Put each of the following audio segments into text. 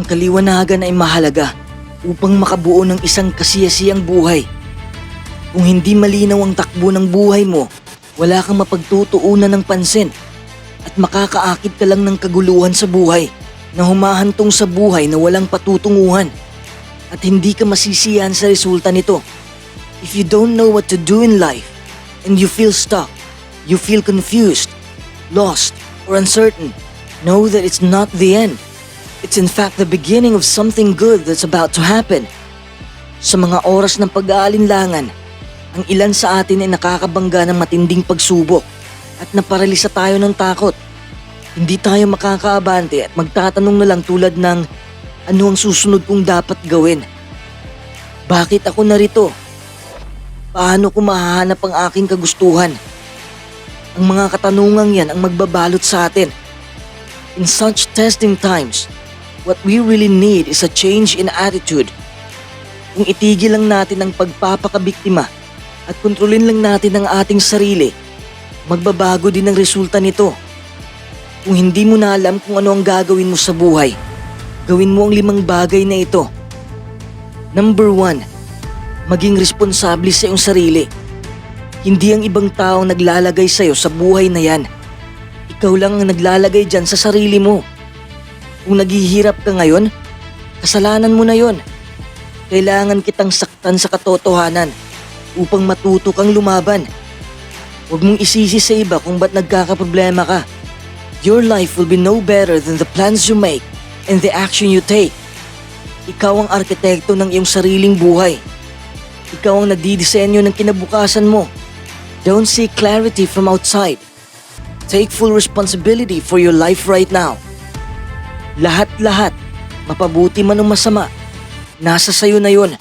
Ang kaliwanagan ay mahalaga upang makabuo ng isang kasiyasiyang buhay. Kung hindi malinaw ang takbo ng buhay mo, wala kang mapagtutuunan ng pansin at makakaakit ka lang ng kaguluhan sa buhay na humahantong sa buhay na walang patutunguhan at hindi ka masisiyahan sa resulta nito. If you don't know what to do in life and you feel stuck, you feel confused, lost, or uncertain, know that it's not the end. It's in fact the beginning of something good that's about to happen. Sa mga oras ng pag-aalinlangan, ang ilan sa atin ay nakakabangga ng matinding pagsubok at naparalisa tayo ng takot. Hindi tayo makakaabante at magtatanong na lang tulad ng ano ang susunod kong dapat gawin. Bakit ako narito? Paano ko mahahanap ang aking kagustuhan? Ang mga katanungang yan ang magbabalot sa atin. In such testing times, what we really need is a change in attitude. Kung itigil lang natin ang pagpapakabiktima at kontrolin lang natin ang ating sarili, magbabago din ang resulta nito. Kung hindi mo na alam kung ano ang gagawin mo sa buhay, gawin mo ang limang bagay na ito. Number one, maging responsable sa iyong sarili. Hindi ang ibang tao naglalagay sa iyo sa buhay na yan. Ikaw lang ang naglalagay dyan sa sarili mo. Kung naghihirap ka ngayon, kasalanan mo na yon. Kailangan kitang saktan sa katotohanan upang matuto kang lumaban. Huwag mong isisi sa iba kung ba't nagkakaproblema ka. Your life will be no better than the plans you make and the action you take. Ikaw ang arkitekto ng iyong sariling buhay. Ikaw ang nagdidisenyo ng kinabukasan mo. Don't seek clarity from outside. Take full responsibility for your life right now. Lahat-lahat, mapabuti man o masama, nasa sayo na yon.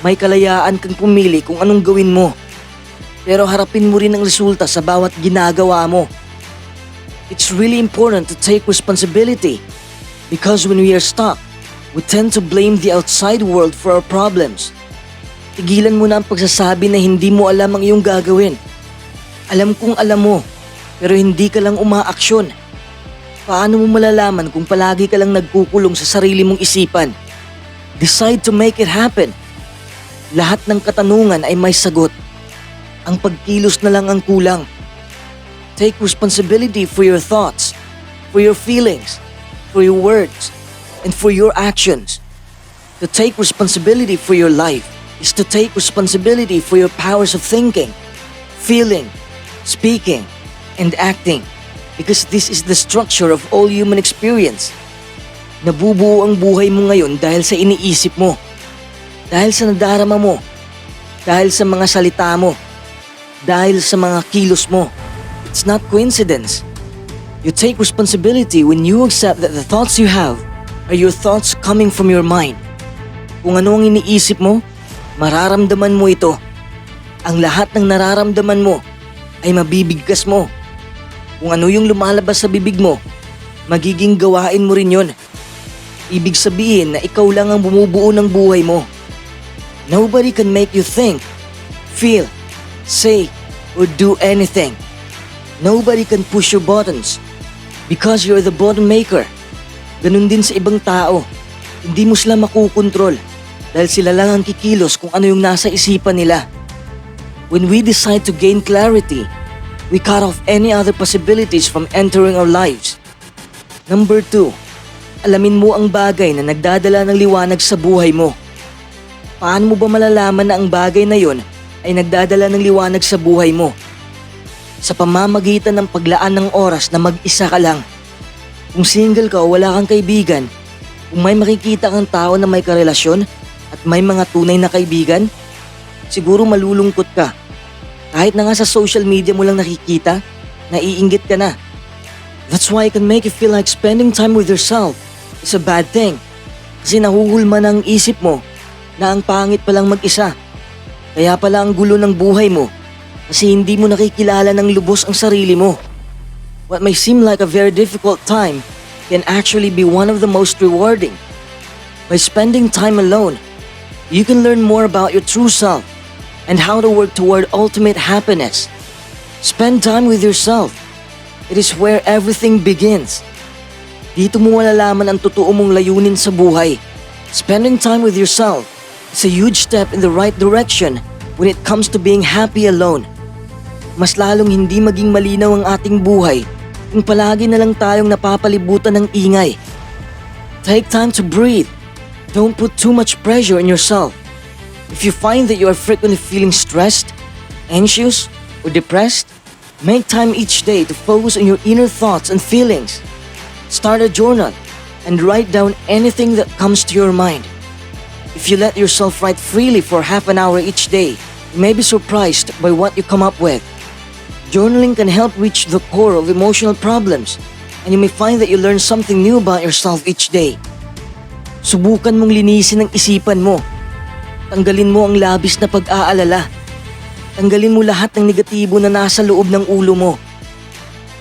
May kalayaan kang pumili kung anong gawin mo. Pero harapin mo rin ang resulta sa bawat ginagawa mo. It's really important to take responsibility because when we are stuck, we tend to blame the outside world for our problems. Tigilan mo na ang pagsasabi na hindi mo alam ang iyong gagawin. Alam kong alam mo, pero hindi ka lang umaaksyon. Paano mo malalaman kung palagi ka lang nagkukulong sa sarili mong isipan? Decide to make it happen. Lahat ng katanungan ay may sagot. Ang pagkilos na lang ang kulang. Take responsibility for your thoughts, for your feelings, for your words, and for your actions. To take responsibility for your life is to take responsibility for your powers of thinking, feeling, speaking, and acting because this is the structure of all human experience. Nabubuo ang buhay mo ngayon dahil sa iniisip mo, dahil sa nadarama mo, dahil sa mga salita mo, dahil sa mga kilos mo. It's not coincidence. You take responsibility when you accept that the thoughts you have are your thoughts coming from your mind. Kung ano ang iniisip mo, mararamdaman mo ito. Ang lahat ng nararamdaman mo ay mabibigkas mo. Kung ano yung lumalabas sa bibig mo, magiging gawain mo rin yon. Ibig sabihin na ikaw lang ang bumubuo ng buhay mo. Nobody can make you think, feel, say, or do anything. Nobody can push your buttons because you're the button maker. Ganun din sa ibang tao. Hindi mo sila makukontrol dahil sila lang ang kikilos kung ano yung nasa isipan nila. When we decide to gain clarity, we cut off any other possibilities from entering our lives. Number two, alamin mo ang bagay na nagdadala ng liwanag sa buhay mo. Paano mo ba malalaman na ang bagay na yon ay nagdadala ng liwanag sa buhay mo? Sa pamamagitan ng paglaan ng oras na mag-isa ka lang. Kung single ka o wala kang kaibigan, kung may makikita kang tao na may karelasyon at may mga tunay na kaibigan, siguro malulungkot ka. Kahit na nga sa social media mo lang nakikita, naiinggit ka na. That's why it can make you feel like spending time with yourself is a bad thing. Kasi nahuhulma ng isip mo na ang pangit palang mag-isa. Kaya pala ang gulo ng buhay mo kasi hindi mo nakikilala ng lubos ang sarili mo. What may seem like a very difficult time can actually be one of the most rewarding. By spending time alone, you can learn more about your true self and how to work toward ultimate happiness. Spend time with yourself. It is where everything begins. Dito mo malalaman ang totoo mong layunin sa buhay. Spending time with yourself is a huge step in the right direction when it comes to being happy alone. Mas lalong hindi maging malinaw ang ating buhay kung palagi na lang tayong napapalibutan ng ingay. Take time to breathe. Don't put too much pressure on yourself. If you find that you are frequently feeling stressed, anxious, or depressed, make time each day to focus on your inner thoughts and feelings. Start a journal and write down anything that comes to your mind. If you let yourself write freely for half an hour each day, you may be surprised by what you come up with. Journaling can help reach the core of emotional problems, and you may find that you learn something new about yourself each day. Subukan mong linisin ang isipan mo. Tanggalin mo ang labis na pag-aalala. Tanggalin mo lahat ng negatibo na nasa loob ng ulo mo.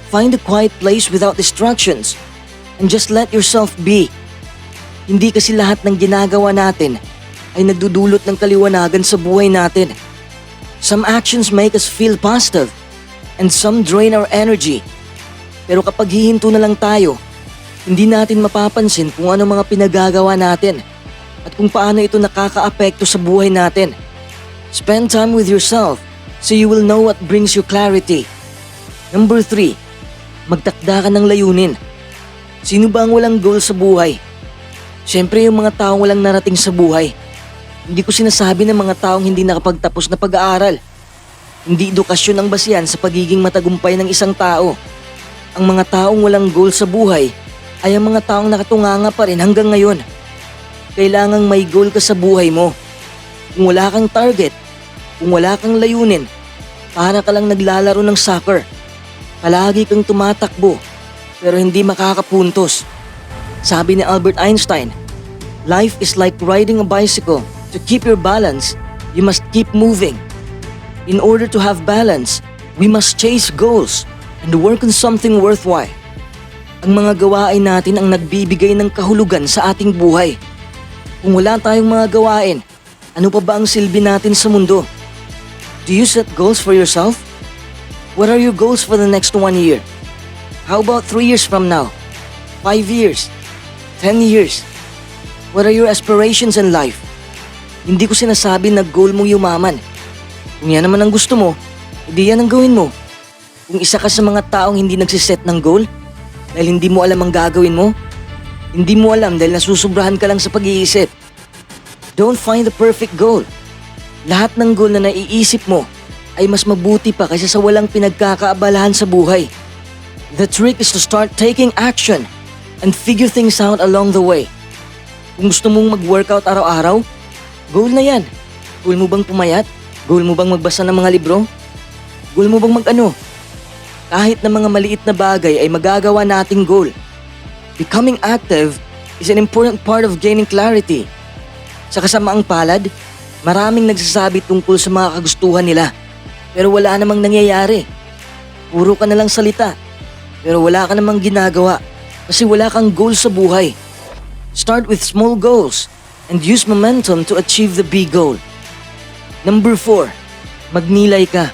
Find a quiet place without distractions and just let yourself be. Hindi kasi lahat ng ginagawa natin ay nagdudulot ng kaliwanagan sa buhay natin. Some actions make us feel positive and some drain our energy. Pero kapag hihinto na lang tayo, hindi natin mapapansin kung ano mga pinagagawa natin at kung paano ito nakakaapekto sa buhay natin. Spend time with yourself so you will know what brings you clarity. Number 3, magtakda ka ng layunin. Sino ba ang walang goal sa buhay? Siyempre yung mga taong walang narating sa buhay. Hindi ko sinasabi ng mga taong hindi nakapagtapos na pag-aaral. Hindi edukasyon ang basihan sa pagiging matagumpay ng isang tao. Ang mga taong walang goal sa buhay ay ang mga taong nakatunganga pa rin hanggang ngayon. Kailangang may goal ka sa buhay mo. Kung wala kang target, kung wala kang layunin, para ka lang naglalaro ng soccer. Palagi kang tumatakbo, pero hindi makakapuntos. Sabi ni Albert Einstein, Life is like riding a bicycle. To keep your balance, you must keep moving. In order to have balance, we must chase goals and work on something worthwhile. Ang mga gawain natin ang nagbibigay ng kahulugan sa ating buhay. Kung wala tayong mga gawain, ano pa ba ang silbi natin sa mundo? Do you set goals for yourself? What are your goals for the next one year? How about three years from now? Five years? Ten years? What are your aspirations in life? Hindi ko sinasabi na goal mong yumaman. Kung yan naman ang gusto mo, hindi yan ang gawin mo. Kung isa ka sa mga taong hindi nagsiset ng goal, dahil hindi mo alam ang gagawin mo, hindi mo alam dahil nasusobrahan ka lang sa pag-iisip. Don't find the perfect goal. Lahat ng goal na naiisip mo ay mas mabuti pa kaysa sa walang pinagkakaabalahan sa buhay. The trick is to start taking action and figure things out along the way. Kung gusto mong mag-workout araw-araw, goal na yan. Goal mo bang pumayat? Goal mo bang magbasa ng mga libro? Goal mo bang mag-ano? Kahit na mga maliit na bagay ay magagawa nating goal. Becoming active is an important part of gaining clarity. Sa kasamaang palad, maraming nagsasabi tungkol sa mga kagustuhan nila. Pero wala namang nangyayari. Puro ka na lang salita. Pero wala ka namang ginagawa kasi wala kang goal sa buhay. Start with small goals and use momentum to achieve the big goal. Number 4, magnilay ka.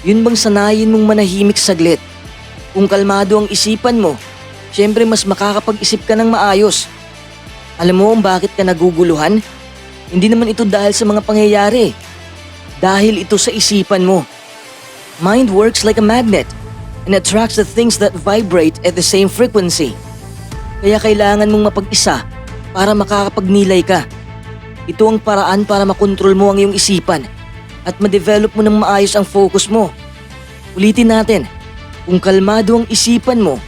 Yun bang sanayin mong manahimik saglit? Kung kalmado ang isipan mo, syempre mas makakapag-isip ka ng maayos. Alam mo kung bakit ka naguguluhan? Hindi naman ito dahil sa mga pangyayari. Dahil ito sa isipan mo. Mind works like a magnet and attracts the things that vibrate at the same frequency. Kaya kailangan mong mapag-isa para makakapagnilay ka. Ito ang paraan para makontrol mo ang iyong isipan at ma-develop mo ng maayos ang focus mo. Ulitin natin, kung kalmado ang isipan mo,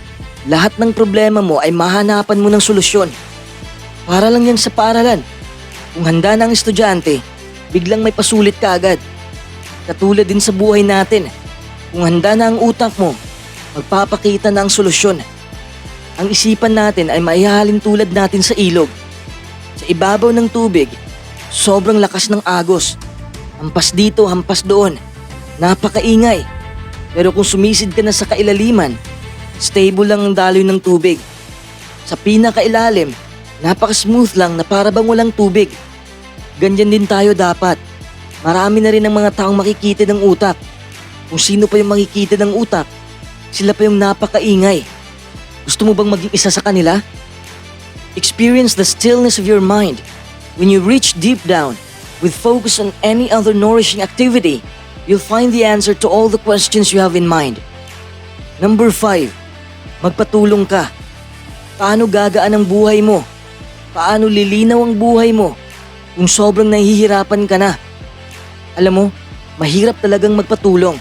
lahat ng problema mo ay mahanapan mo ng solusyon. Para lang yan sa paaralan. Kung handa na ang estudyante, biglang may pasulit ka agad. Katulad din sa buhay natin, kung handa na ang utak mo, magpapakita na ang solusyon. Ang isipan natin ay maihalin tulad natin sa ilog. Sa ibabaw ng tubig, sobrang lakas ng agos. Hampas dito, hampas doon. Napakaingay. Pero kung sumisid ka na sa kailaliman, stable lang ang daloy ng tubig. Sa pinakailalim, napaka-smooth lang na para bang walang tubig. Ganyan din tayo dapat. Marami na rin ang mga taong makikita ng utak. Kung sino pa yung makikita ng utak, sila pa yung napakaingay. Gusto mo bang maging isa sa kanila? Experience the stillness of your mind. When you reach deep down, with focus on any other nourishing activity, you'll find the answer to all the questions you have in mind. Number 5. Magpatulong ka. Paano gagaan ang buhay mo? Paano lilinaw ang buhay mo kung sobrang nahihirapan ka na? Alam mo, mahirap talagang magpatulong.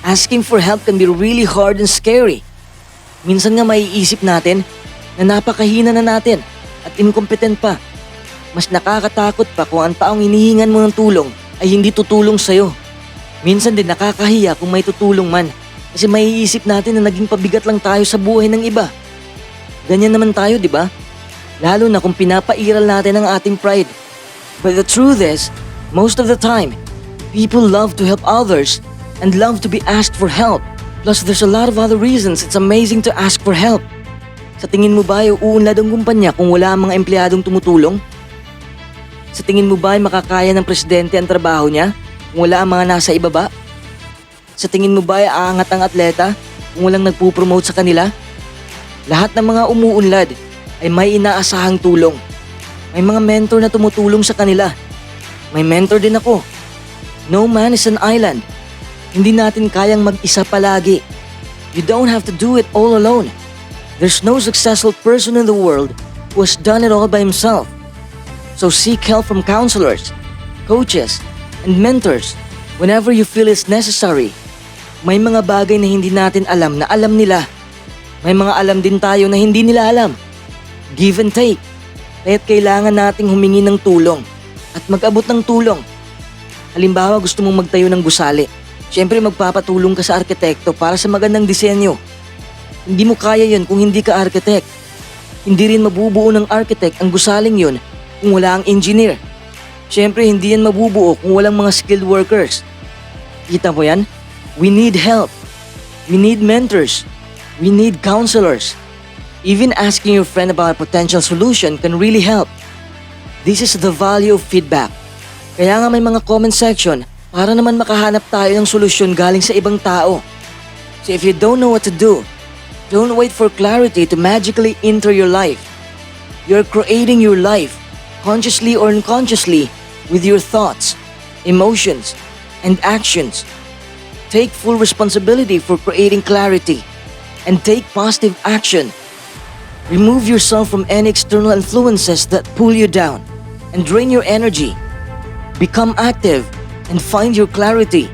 Asking for help can be really hard and scary. Minsan nga maiisip natin na napakahina na natin at incompetent pa. Mas nakakatakot pa kung ang taong hinihingan mo ng tulong ay hindi tutulong sa'yo. Minsan din nakakahiya kung may tutulong man kasi maiisip natin na naging pabigat lang tayo sa buhay ng iba. Ganyan naman tayo, di ba? Lalo na kung pinapairal natin ang ating pride. But the truth is, most of the time, people love to help others and love to be asked for help. Plus, there's a lot of other reasons it's amazing to ask for help. Sa tingin mo ba ay uunlad ang kumpanya kung wala ang mga empleyadong tumutulong? Sa tingin mo ba ay makakaya ng presidente ang trabaho niya kung wala ang mga nasa ibaba? Sa tingin mo ba ay aangat ang atleta kung walang nagpupromote sa kanila? Lahat ng mga umuunlad ay may inaasahang tulong. May mga mentor na tumutulong sa kanila. May mentor din ako. No man is an island. Hindi natin kayang mag-isa palagi. You don't have to do it all alone. There's no successful person in the world who has done it all by himself. So seek help from counselors, coaches, and mentors whenever you feel it's necessary. May mga bagay na hindi natin alam na alam nila. May mga alam din tayo na hindi nila alam. Give and take. Kaya't kailangan nating humingi ng tulong at mag-abot ng tulong. Halimbawa gusto mong magtayo ng gusali. Siyempre magpapatulong ka sa arkitekto para sa magandang disenyo. Hindi mo kaya yon kung hindi ka architect. Hindi rin mabubuo ng architect ang gusaling yon kung wala ang engineer. Siyempre hindi yan mabubuo kung walang mga skilled workers. Kita mo yan? We need help. We need mentors. We need counselors. Even asking your friend about a potential solution can really help. This is the value of feedback. Kaya nga may mga comment section para naman makahanap tayo ng solusyon galing sa ibang tao. So if you don't know what to do, don't wait for clarity to magically enter your life. You're creating your life, consciously or unconsciously, with your thoughts, emotions, and actions. Take full responsibility for creating clarity and take positive action. Remove yourself from any external influences that pull you down and drain your energy. Become active and find your clarity.